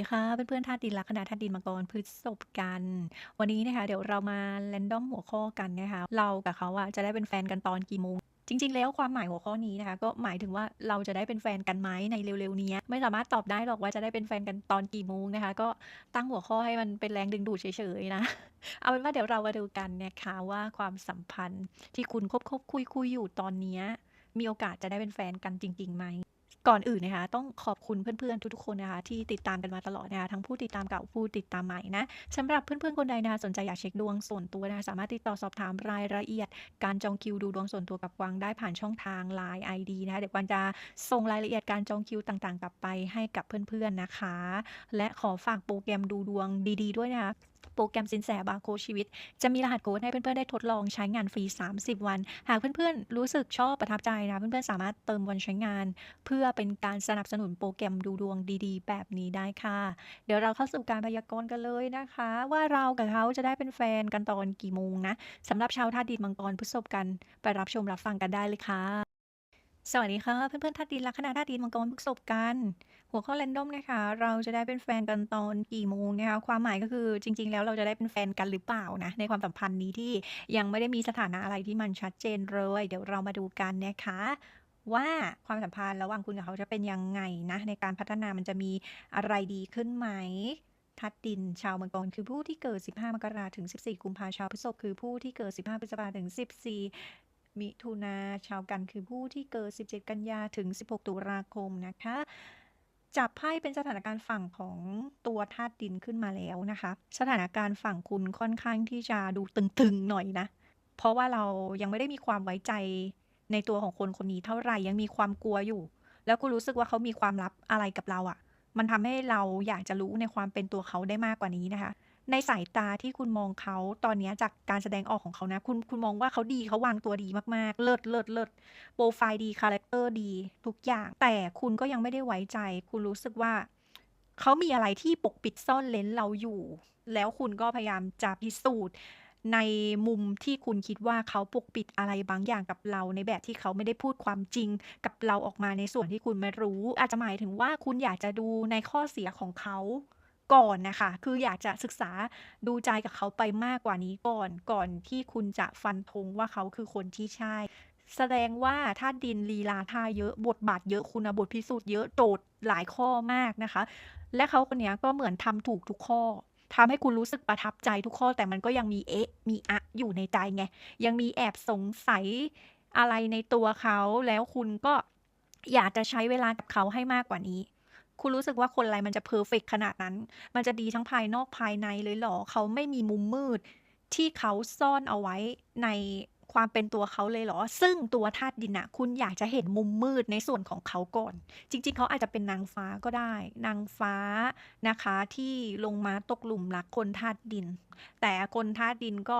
ดีค่ะเพื่อนๆธาตุดินลัคนาธาตุดินมังกรพฤษภกัน วันนี้นะคะ เดี๋ยวเรามา random หัวข้อกันนะคะ เรากับเขาอะจะได้เป็นแฟนกันตอนกี่โมงจริง ๆ แล้วความหมายหัวข้อนี้นะคะ ก็หมายถึงว่าเราจะได้เป็นแฟนกันไหมในเร็วๆนี้ไม่สามารถตอบได้หรอกว่าจะได้เป็นแฟนกันตอนกี่โมงนะคะ ก็ตั้งหัวข้อให้มันเป็นแรงดึงดูดเฉยๆนะเอาเป็นว่าเดี๋ยวเรามาดูกันนะคะว่าความสัมพันธ์ที่คุณคบๆคุยๆอยู่ตอนนี้มีโอกาสจะได้เป็นแฟนกันจริงๆไหม ก่อนอื่นนะคะต้องขอบคุณเพื่อนๆทุกๆคนนะคะที่ติดตามกันมาตลอดนะคะทั้งผู้ติดตามเก่าผู้ติดตามใหม่นะสำหรับเพื่อนๆคนใดนะคะสนใจอยากเช็คดวงส่วนตัวนะคะสามารถติดต่อสอบถามรายละเอียด การจองคิวดูดวงส่วนตัวกับกวางได้ผ่านช่องทาง Line ID นะคะเดี๋ยวกวางจะส่งรายละเอียดการจองคิวต่างๆ กลับไปให้กับเพื่อนๆนะคะ และขอฝากโปรแกรมดูดวงดี ๆ ด้วยนะคะ โปรแกรมสินแสบาร์โคชีวิต จะมีรหัสโค้ดให้เพื่อนๆ ได้ทดลองใช้งานฟรี 30 วัน หากเพื่อนๆ รู้สึกชอบประทับใจนะ เพื่อนๆ สามารถเติมวันใช้งาน เพื่อเป็นการสนับสนุนโปรแกรมดูดวงดีๆ แบบนี้ได้ค่ะ เดี๋ยวเราเข้าสู่การพยากรณ์กันเลยนะคะ ว่าเรากับเขาจะได้เป็นแฟนกันตอนกี่โมงนะสำหรับชาวธาตุดินมังกรพฤษภกัน ไปรับชมรับฟังกันได้เลยค่ะ สวัสดีค่ะ เพื่อนๆธาตุดินลัคนาธาตุดินมังกรพฤษภกัน หัวข้อ random นะคะ เราจะได้เป็นแฟนกันตอนกี่โมงนะคะความหมายก็คือจริง ๆ แล้วเราจะได้เป็นแฟนกันหรือเปล่านะในความสัมพันธ์นี้ที่ยังไม่ได้มีสถานะอะไรที่มันชัดเจนเลย เดี๋ยวเรามาดูกันนะคะว่าความสัมพันธ์ระหว่างคุณกับเขาจะเป็นยังไงนะ ในการพัฒนามันจะมีอะไรดีขึ้นไหมธาตุดิน ชาวมังกรคือผู้ที่เกิด 15 มกราถึง 14 กุมภาชาวพฤษภคือผู้ที่เกิด 15 พฤษภาถึง 14 มิถุนาชาวกันคือผู้ที่เกิด 17 กันยาถึง 16 ตุลาคมนะคะ จับไพ่เป็นสถานการณ์ฝั่งของตัวธาตุดินขึ้นมาแล้วนะคะ สถานการณ์ฝั่งคุณค่อนข้างที่จะดูตึงๆหน่อยนะ เพราะว่าเรายังไม่ได้มีความไว้ใจในตัวของคนคนนี้เท่าไหร่ยังมีความกลัวอยู่ แล้วก็รู้สึกว่าเขามีความลับอะไรกับเราอะ่ะ มันทำให้เราอยากจะรู้ในความเป็นตัวเขาได้มากกว่านี้นะคะ ในสายตาที่คุณมองเขาตอนนี้จากการแสดงออกของเขานะ คุณคุณมองว่าเขาดีเขาวางตัวดีมากๆ เลิศเลิศเลิศโปรไฟล์ดีคาแรคเตอร์ดี ทุกอย่าง แต่คุณก็ยังไม่ได้ไว้ใจ คุณรู้สึกว่า เขามีอะไรที่ปกปิดซ่อนเลนเราอยู่ แล้วคุณก็พยายามจะพิสูจน์ในมุมที่คุณคิดว่าเขาปกปิดอะไรบางอย่างกับเรา ในแบบที่เขาไม่ได้พูดความจริงกับเราออกมาในส่วนที่คุณไม่รู้ อาจจะหมายถึงว่าคุณอยากจะดูในข้อเสียของเขา ก่อนนะคะ คืออยากจะศึกษาดูใจกับเขาไปมากกว่านี้ก่อน ก่อนที่คุณจะฟันธงว่าเขาคือคนที่ใช่ แสดงว่าถ้าดินลีลาท่าเยอะบทบาทเยอะคุณบทพิสูจน์เยอะโจทย์หลายข้อมากนะคะ และเขาคนนี้ก็เหมือนทำถูกทุกข้อทำให้คุณรู้สึกประทับใจทุกข้อแต่มันก็ยังมีเอ๊ะ มีอะอยู่ในใจไง ยังมีแอบสงสัยอะไรในตัวเขา แล้วคุณก็อยากจะใช้เวลากับเขาให้มากกว่านี้ คุณรู้สึกว่าคนอะไรมันจะเพอร์เฟกขนาดนั้น มันจะดีทั้งภายนอกภายในเลยเหรอ เขาไม่มีมุมมืด ที่เขาซ่อนเอาไว้ในความเป็นตัวเขาเลยเหรอ ซึ่งตัวธาตุดินอะคุณอยากจะเห็นมุมมืดในส่วนของเขาก่อน จริง ๆ เขาอาจจะเป็นนางฟ้าก็ได้ นางฟ้านะคะที่ลงมาตกหลุมรักคนธาตุดิน แต่คนธาตุดินก็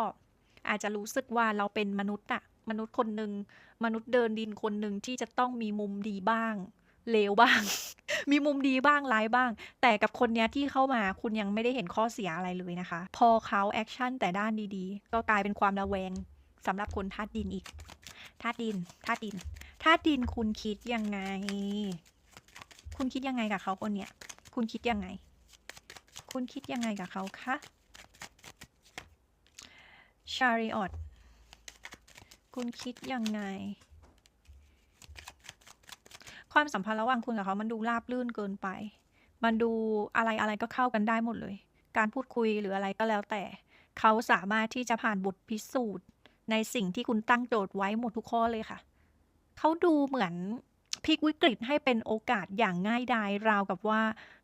อาจจะรู้สึกว่าเราเป็นมนุษย์อะมนุษย์คนหนึ่งมนุษย์เดินดินคนหนึ่งที่จะต้องมีมุมดีบ้างเลวบ้าง มีมุมดีบ้างร้ายบ้าง แต่กับคนเนี้ยที่เข้ามาคุณยังไม่ได้เห็นข้อเสียอะไรเลยนะคะ พอเขาแอคชั่นแต่ด้านดีๆ ก็กลายเป็นความระแวงสำหรับคนธาตุดินอีกธาตุดินธาตุดินธาตุดินคุณคิดยังไง คุณคิดยังไงกับเขาคนเนี้ยคุณคิดยังไง คุณคิดยังไงกับเขาคะชาริออตคุณคิดยังไง ความสัมพันธ์ระหว่างคุณกับเขา มันดูราบรื่นเกินไป มันดูอะไรอะไรก็เข้ากันได้หมดเลย การพูดคุยหรืออะไรก็แล้วแต่ เขาสามารถที่จะผ่านบทพิสูจน์ ในสิ่งที่คุณตั้งโจทย์ไว้หมดทุกข้อเลยค่ะ เขาดูเหมือนพลิกวิกฤตให้เป็นโอกาสอย่างง่ายดายราวกับว่า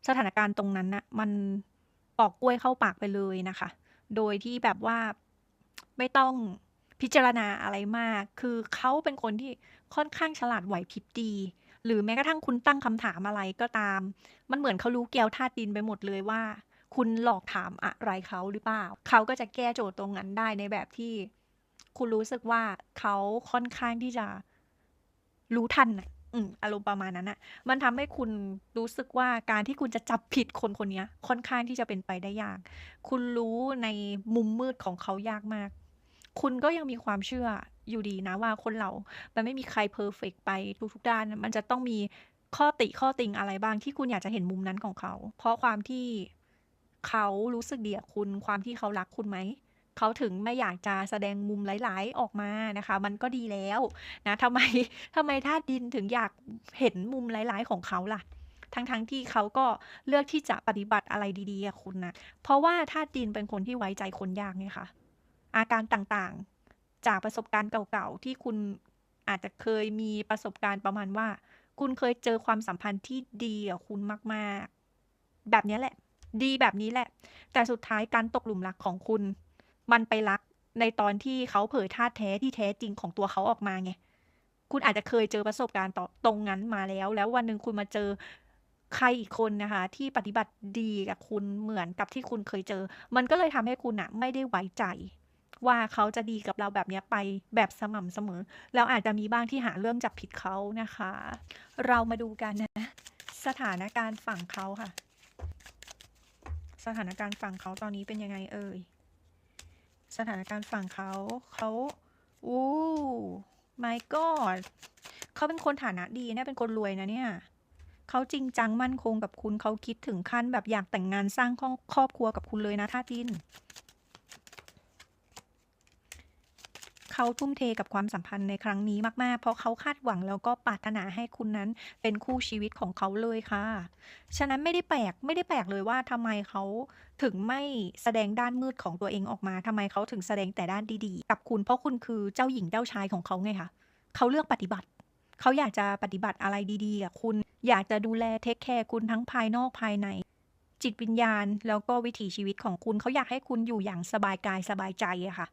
สถานการณ์ตรงนั้นนะมันปอกกล้วยเข้าปากไปเลยนะคะ โดยที่แบบว่าไม่ต้องพิจารณาอะไรมาก คือเขาเป็นคนที่ค่อนข้างฉลาดไหวพริบดี หรือแม้กระทั่งคุณตั้งคำถามอะไรก็ตาม มันเหมือนเขารู้แก้วธาตุดินไปหมดเลยว่า คุณหลอกถามอะไรเขาหรือเปล่า เขาก็จะแก้โจทย์ตรงนั้นได้ในแบบที่ คุณรู้สึกว่าเขาค่อนข้างที่จะรู้ทันน่ะอืมอารมณ์ประมาณนั้นนะมันทำให้คุณรู้สึกว่าการที่คุณจะจับผิดคนคนนี้ค่อนข้างที่จะเป็นไปได้ยาก คุณรู้ในมุมมืดของเขายากมาก คุณก็ยังมีความเชื่ออยู่ดีนะว่าคนเรา มันไม่มีใครเพอร์เฟกต์ไปทุกๆด้าน มันจะต้องมีข้อติข้อติงอะไรบ้างที่คุณอยากจะเห็นมุมนั้นของเขา เพราะความที่เขารู้สึกดีกับคุณ ความที่เขารักคุณไหม เขาถึงไม่อยากจะแสดงมุมหลาย ๆ ออกมานะคะ มันก็ดีแล้วนะทำไมทำไมธาตุดินถึงอยากเห็นมุมหลาย ๆ ของเขาล่ะทั้งๆที่เขาก็เลือกที่จะปฏิบัติอะไรดีๆกับคุณนะ เพราะว่าธาตุดินเป็นคนที่ไว้ใจคนยากไงคะ อาการต่างๆ จากประสบการณ์เก่าๆ ที่คุณอาจจะเคยมีประสบการณ์ประมาณว่า คุณเคยเจอความสัมพันธ์ที่ดีกับคุณมากๆ แบบนี้แหละ ดีแบบนี้แหละ แต่สุดท้ายการตกหลุมรักของคุณ มันไปรักในตอนที่เขาเผยธาแท้ที่แท้จริงของตัวเขาออกมาไงคุณอาจจะเคยเจอประสบการณ์ต่อตรงนั้นมาแล้ว แล้ววันหนึ่งคุณมาเจอใครอีกคนนะคะ ที่ปฏิบัติดีกับคุณเหมือนกับที่คุณเคยเจอ มันก็เลยทำให้คุณน่ะไม่ได้ไว้ใจ ว่าเขาจะดีกับเราแบบนี้ไปแบบสม่ำเสมอ แล้วอาจจะมีบ้างที่หาเรื่องจับผิดเขานะคะ เรามาดูกันนะสถานการณ์ฝั่งเขาค่ะ สถานการณ์ฝั่งเขาตอนนี้เป็นยังไงเอ่ยสถานการณ์ฝั่งเขาเขาอู้ my god เขาเป็นคนฐานะดีนะเป็นคนรวยนะเนี่ยเขาจริงจังมั่นคงกับคุณเขาคิดถึงขั้นแบบอยากแต่งงานสร้างครอบครัวกับคุณเลยนะธาตุดิน เขาทุ่มเทกับความสัมพันธ์ในครั้งนี้มาก ๆ เพราะเขาคาดหวังแล้วก็ปรารถนาให้คุณนั้นเป็นคู่ชีวิตของเขาเลยค่ะ ฉะนั้นไม่ได้แปลกไม่ได้แปลกเลยว่าทำไมเขาถึงไม่แสดงด้านมืดของตัวเองออกมาทำไมเขาถึงแสดงแต่ด้านดีๆ กับคุณเพราะคุณคือเจ้าหญิงเจ้าชายของเขาไงคะเขาเลือกปฏิบัติ เขาอยากจะปฏิบัติอะไรดีๆกับคุณ อยากจะดูแลเทกแคร์คุณทั้งภายนอกภายในจิตวิญญาณ แล้วก็วิถีชีวิตของคุณเขาอยากให้คุณอยู่อย่างสบายกายสบายใจอะค่ะ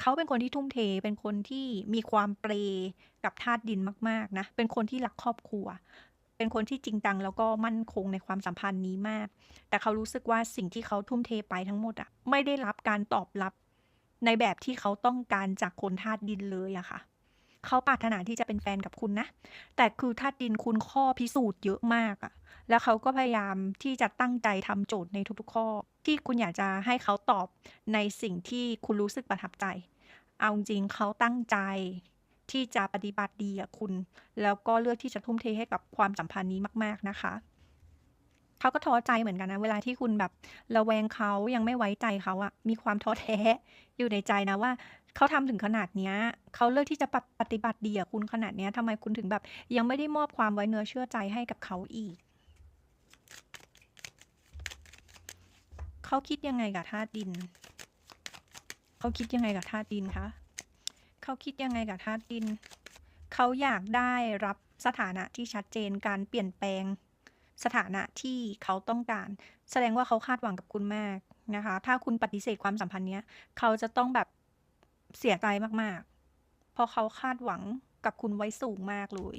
เขาเป็นคนที่ทุ่มเท เป็นคนที่มีความเปย์กับธาตุดินมากๆนะ เป็นคนที่รักครอบครัว เป็นคนที่จริงจังแล้วก็มั่นคงในความสัมพันธ์นี้มาก แต่เขารู้สึกว่าสิ่งที่เขาทุ่มเทไปทั้งหมดอะไม่ได้รับการตอบรับในแบบที่เขาต้องการจากคนธาตุดินเลยอะค่ะ เขาปรารถนาที่จะเป็นแฟนกับคุณนะ แต่คือธาตุดินคุณข้อพิสูจน์เยอะมากอะแล้วเขาก็พยายามที่จะตั้งใจทำโจทย์ในทุกๆข้อ ที่คุณอยากจะให้เขาตอบในสิ่งที่คุณรู้สึกประทับใจ เอาจริงเขาตั้งใจที่จะปฏิบัติดีกับคุณ แล้วก็เลือกที่จะทุ่มเทให้กับความสัมพันธ์นี้มาก ๆนะคะเขาก็ท้อใจเหมือนกันนะเวลาที่คุณแบบระแวงเขายังไม่ไว้ใจเขาอะมีความท้อแท้อยู่ในใจนะว่า เขาทำถึงขนาดเนี้ยเขาเลือกที่จะปฏิบัติดีกับคุณขนาดเนี้ยทำไมคุณถึงแบบ ยังไม่ได้มอบความไว้เนื้อเชื่อใจให้กับเขาอีก เขาคิดยังไงกับธาตุดิน เขาคิดยังไงกับธาตุดินคะเขาคิดยังไงกับธาตุดิน เขาอยากได้รับสถานะที่ชัดเจนการเปลี่ยนแปลงสถานะที่เขาต้องการ แสดงว่าเขาคาดหวังกับคุณมากนะคะ ถ้าคุณปฏิเสธความสัมพันธ์เนี้ย เขาจะต้องแบบ เสียใจมากๆ เพราะเขาคาดหวังกับคุณไว้สูงมากเลย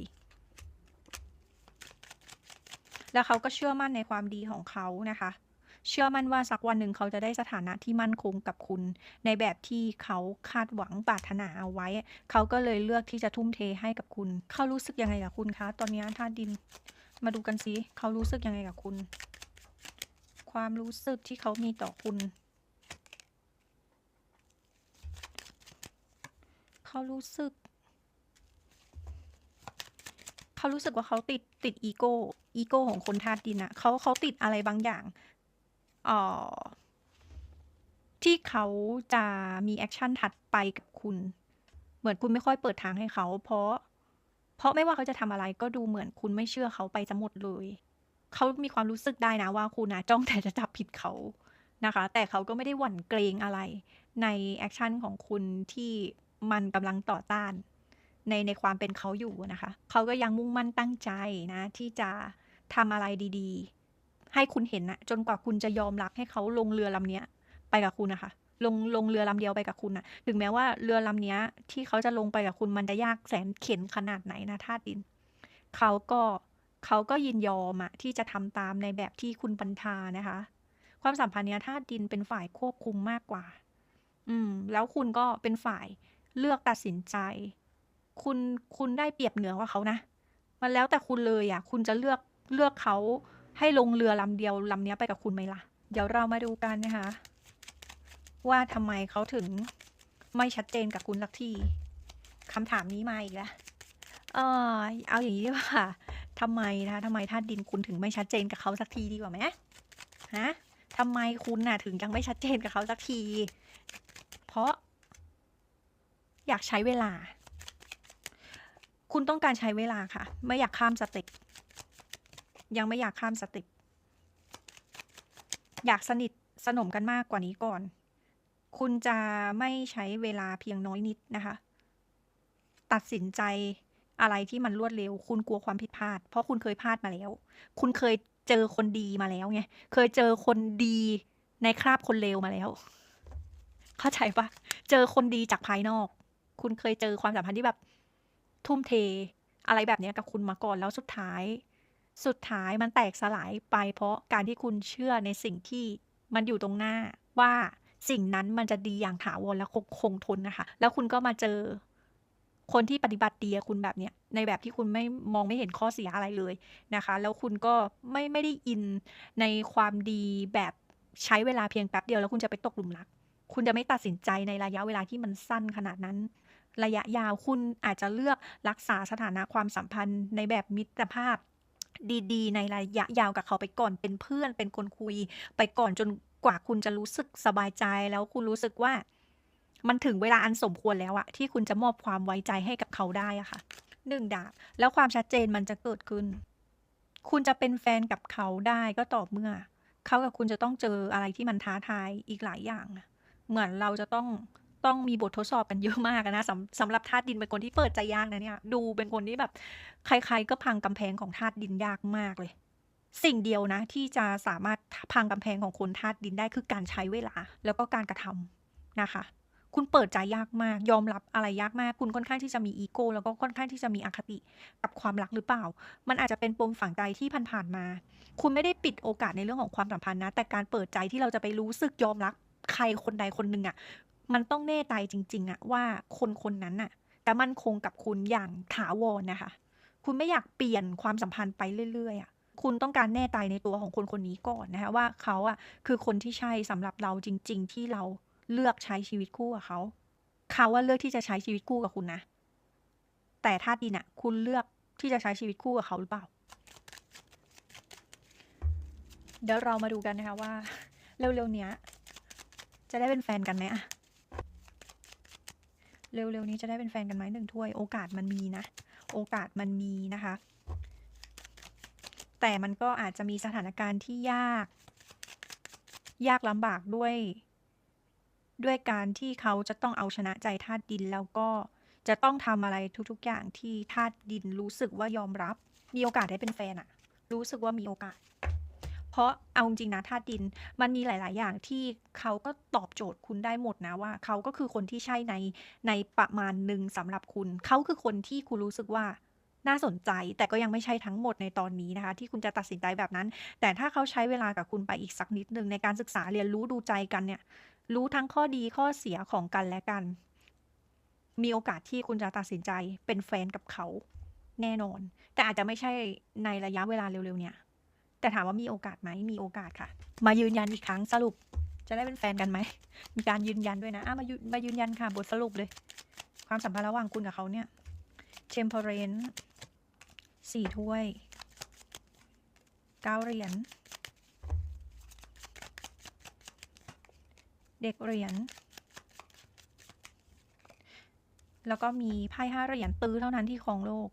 แล้วเขาก็เชื่อมั่นในความดีของเขานะคะ เชื่อมั่นว่าสักวันหนึ่งเขาจะได้สถานะที่มั่นคงกับคุณ ในแบบที่เขาคาดหวังปรารถนาเอาไว้ เขาก็เลยเลือกที่จะทุ่มเทให้กับคุณ เขารู้สึกยังไงกับคุณคะ ตอนนี้ธาตุดิน มาดูกันซิเขารู้สึกยังไงกับคุณ ความรู้สึกที่เขามีต่อคุณ เขารู้สึก เขารู้สึกว่าเขาติดติดอีโก้อีโก้ของคนธาตุดินน่ะเขาเขาติดอะไรบางอย่างอ่อที่เขาจะมีแอกชันถัดไปกับคุณ เหมือนคุณไม่ค่อยเปิดทางให้เขา เพราะ เพราะไม่ว่าเขาจะทำอะไรก็ดูเหมือนคุณไม่เชื่อเขาไปเสียหมดเลย เขามีความรู้สึกได้นะว่าคุณนะจ้องแต่จะจับผิดเขานะคะ แต่เขาก็ไม่ได้หวั่นเกรงอะไร ในแอกชันของคุณที่ มันกำลังต่อต้านในในความเป็นเขาอยู่นะคะ เขาก็ยังมุ่งมั่นตั้งใจนะ ที่จะทำอะไรดีๆ ให้คุณเห็นนะจนกว่าคุณจะยอมรับให้เขาลงเรือลำเนี้ย ไปกับคุณนะคะ ลงลงเรือลำเดียวไปกับคุณน่ะถึงแม้ว่าเรือลำเนี้ย ที่เขาจะลงไปกับคุณมันจะยากแสนเข็ญขนาดไหนนะธาตุดิน เขาก็เขาก็ยินยอมอะที่จะทำตามในแบบที่คุณบัญชานะคะ ความสัมพันธ์เนี้ยธาตุดินเป็นฝ่ายควบคุมมากกว่า อืม แล้วคุณก็เป็นฝ่าย เลือกตัดสินใจ คุณคุณได้เปรียบเหนือกว่าเขานะ มันแล้วแต่คุณเลยอะคุณจะเลือกเลือกเขาให้ลงเรือลำเดียวลำเนี้ยไปกับคุณไหมล่ะ?เดี๋ยวเรามาดูกันนะคะ ว่าทำไมเขาถึงไม่ชัดเจนกับคุณสักทีคำถามนี้มาอีกแล้วเออเอาอย่างงี้ดีกว่าทำไมนะคะทำไมธาตุดินคุณถึงไม่ชัดเจนกับเขาสักทีดีกว่าไหมฮะทำไมคุณน่ะถึงยังไม่ชัดเจนกับเขาสักที อยากใช้เวลา คุณต้องการใช้เวลาค่ะ ไม่อยากข้ามสเต็ปยังไม่อยากข้ามสเต็ปอยากสนิทสนมกันมากกว่านี้ก่อน คุณจะไม่ใช้เวลาเพียงน้อยนิดนะคะ ตัดสินใจอะไรที่มันรวดเร็ว คุณกลัวความผิดพลาด เพราะคุณเคยพลาดมาแล้ว คุณเคยเจอคนดีมาแล้วไง เคยเจอคนดีในคราบคนเลวมาแล้ว เข้าใจปะเจอคนดีจากภายนอก คุณเคยเจอความสัมพันธ์ที่แบบทุ่มเท อะไรแบบนี้กับคุณมาก่อนแล้วสุดท้าย สุดท้ายมันแตกสลายไป เพราะการที่คุณเชื่อในสิ่งที่มันอยู่ตรงหน้าว่าสิ่งนั้นมันจะดีอย่างถาวรและคงคงทนนะคะ แล้วคุณก็มาเจอ คนที่ปฏิบัติดีคุณแบบเนี้ยในแบบที่คุณไม่มองไม่เห็นข้อเสียอะไรเลยนะคะ แล้วคุณก็ไม่ไม่ได้อินในความดีแบบใช้เวลาเพียงแป๊บเดียวแล้วคุณจะไปตกหลุมรัก คุณจะไม่ตัดสินใจในระยะเวลาที่มันสั้นขนาดนั้น ระยะยาวคุณอาจจะเลือกรักษาสถานะความสัมพันธ์ในแบบมิตรภาพดีๆ ในระยะยาวกับเขาไปก่อนเป็นเพื่อนเป็นคนคุย ไปก่อนจนกว่าคุณจะรู้สึกสบายใจแล้วคุณรู้สึกว่า มันถึงเวลาอันสมควรแล้วอะที่คุณจะมอบความไว้ใจให้กับเขาได้อะค่ะหนึ่งดาบแล้วความชัดเจนมันจะเกิดขึ้น คุณจะเป็นแฟนกับเขาได้ก็ต่อเมื่อ เขากับคุณจะต้องเจออะไรที่มันท้าทายอีกหลายอย่าง เหมือนเราจะต้อง ต้องมีบททดสอบกันเยอะมากนะสำสำหรับธาตุดินเป็นคนที่เปิดใจยากนะเนี่ย ดูเป็นคนที่แบบ ใครๆก็พังกำแพงของธาตุดินยากมากเลย สิ่งเดียวนะ ที่จะสามารถพังกำแพงของคนธาตุดินได้คือการใช้เวลา แล้วก็การกระทำนะคะ คุณเปิดใจยากมาก ยอมรับอะไรยากมาก คุณค่อนข้างที่จะมีอีโก้แล้วก็ค่อนข้างที่จะมีอคติกับความรักหรือเปล่า มันอาจจะเป็นปมฝังใจที่ผ่านๆมา คุณไม่ได้ปิดโอกาสในเรื่องของความสัมพันธ์นะ แต่การเปิดใจที่เราจะไปรู้สึกยอมรับใครคนใดคนหนึ่งอะ มันต้องแน่ใจจริง ๆอะว่าคนคนนั้นอะจะมั่นคงกับคุณอย่างถาวรนะคะ คุณไม่อยากเปลี่ยนความสัมพันธ์ไปเรื่อยๆอะคุณต้องการแน่ใจในตัวของคนคนนี้ก่อนนะคะว่าเขาอะคือคนที่ใช่สำหรับเราจริง ๆ ที่เราเลือกใช้ชีวิตคู่กับเขา เขาว่าเลือกที่จะใช้ชีวิตคู่กับคุณนะ แต่ธาดินอะคุณเลือกที่จะใช้ชีวิตคู่กับเขาหรือเปล่า เดี๋ยวเรามาดูกันนะคะว่า เร็วๆเนี้ย จะได้เป็นแฟนกันไหมอะ เร็วๆนี้จะได้เป็นแฟนกันไหมหนึ่งถ้วย โอกาสมันมีนะ โอกาสมันมีนะคะ แต่มันก็อาจจะมีสถานการณ์ที่ยาก ยากลำบากด้วย ด้วยการที่เขาจะต้องเอาชนะใจธาตุดินแล้วก็จะต้องทำอะไรทุกๆอย่างที่ธาตุดินรู้สึกว่ายอมรับ มีโอกาสได้เป็นแฟนอะรู้สึกว่ามีโอกาส ราะเอาจริงนะธาตุดินมันมีหลาย ๆ อย่างที่เขาก็ตอบโจทย์คุณได้หมดนะว่า เขาก็คือคนที่ใช่ในในประมาณหนึ่งสำหรับคุณ เขาคือคนที่คุณรู้สึกว่าน่าสนใจแต่ก็ยังไม่ใช่ทั้งหมดในตอนนี้นะคะ ที่คุณจะตัดสินใจแบบนั้น แต่ถ้าเขาใช้เวลากับคุณไปอีกสักนิดหนึ่งในการศึกษาเรียนรู้ดูใจกันเนี่ย รู้ทั้งข้อดีข้อเสียของกันและกัน มีโอกาสที่คุณจะตัดสินใจเป็นแฟนกับเขาแน่นอน แต่อาจจะไม่ใช่ในระยะเวลาเร็วๆเนี่ย แต่ถามว่ามีโอกาสไหมมีโอกาสค่ะ มายืนยันอีกครั้งสรุป จะได้เป็นแฟนกันไหม มีการยืนยันด้วยนะอะมายืนมายืนยันค่ะบทสรุปเลย ความสัมพันธ์ระหว่างคุณกับเขาเนี่ย temperance สี่ถ้วยเก้าเหรียญเด็กเหรียญแล้วก็มีไพ่ห้าเหรียญตื้อเท่านั้นที่ครองโลก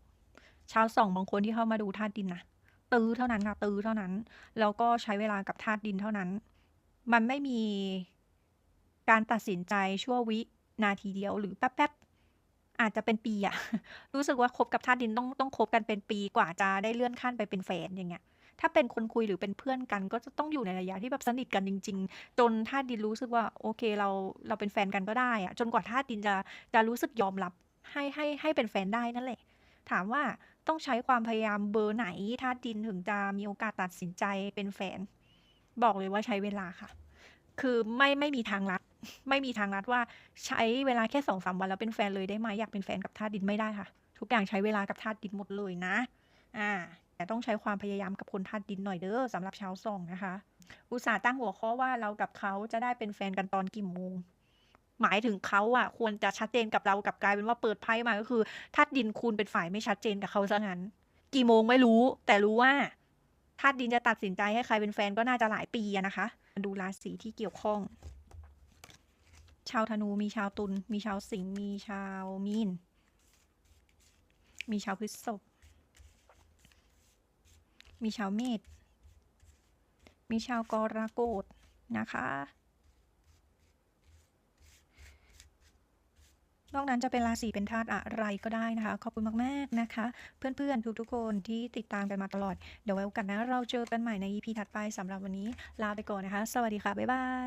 ชาวสองบางคนที่เข้ามาดูธาตุดินนะ ตื้อเท่านั้นค่ะตื้อเท่านั้น แล้วก็ใช้เวลากับธาตุดินเท่านั้น มันไม่มีการตัดสินใจชั่ววินาทีเดียวหรือแป๊บๆอาจจะเป็นปีอะรู้สึกว่าคบกับธาตุดินต้องต้องคบกันเป็นปีกว่าจะได้เลื่อนขั้นไปเป็นแฟนอย่างเงี้ยถ้าเป็นคนคุยหรือเป็นเพื่อนกัน ก็จะต้องอยู่ในระยะที่แบบสนิทกันจริง ๆ จนธาตุดินรู้สึกว่าโอเคเราเราเป็นแฟนกันก็ได้อะจนกว่าธาตุดินจะจะรู้สึกยอมรับให้ให้ให้เป็นแฟนได้นั่นแหละ ถามว่า ต้องใช้ความพยายามเบอร์ไหนธาตุดินถึงจะมีโอกาสตัดสินใจเป็นแฟน บอกเลยว่าใช้เวลาค่ะ คือไม่ไม่มีทางลัด ไม่มีทางลัดว่าใช้เวลาแค่สองสามวันแล้วเป็นแฟนเลยได้ไหมอยากเป็นแฟนกับธาตุดินไม่ได้ค่ะ ทุกอย่างใช้เวลากับธาตุดินหมดเลยนะ อ่าแต่ต้องใช้ความพยายามกับคนธาตุดินหน่อยเด้อสำหรับชาวส่องนะคะ อุตส่าห์ตั้งหัวข้อว่าเรากับเขาจะได้เป็นแฟนกันตอนกี่โมง หมายถึงเขาอะ ควรจะชัดเจนกับเรากับกลายเป็นว่าเปิดไพ่มาก็คือธาตุดินคุณเป็นฝ่ายไม่ชัดเจนกับเขาซะงั้น กี่โมงไม่รู้ แต่รู้ว่าธาตุดินจะตัดสินใจให้ใครเป็นแฟนก็น่าจะหลายปีนะคะ ดูราศีที่เกี่ยวข้อง ชาวธนูมีชาวตุลมีชาวสิงห์มีชาวมีน มีชาวพฤษภมีชาวเมษมีชาวกรกฎนะคะ นอกนั้นจะเป็นราศีเป็นธาตุอะไรก็ได้นะคะ ขอบคุณมากๆนะคะ เพื่อนๆ ทุกๆคนที่ติดตามกันมาตลอด เดี๋ยวไว้โอกาสนะเราเจอกันใหม่ใน EP ถัดไปสำหรับวันนี้ลาไปก่อนนะคะ สวัสดีค่ะ บ๊ายบาย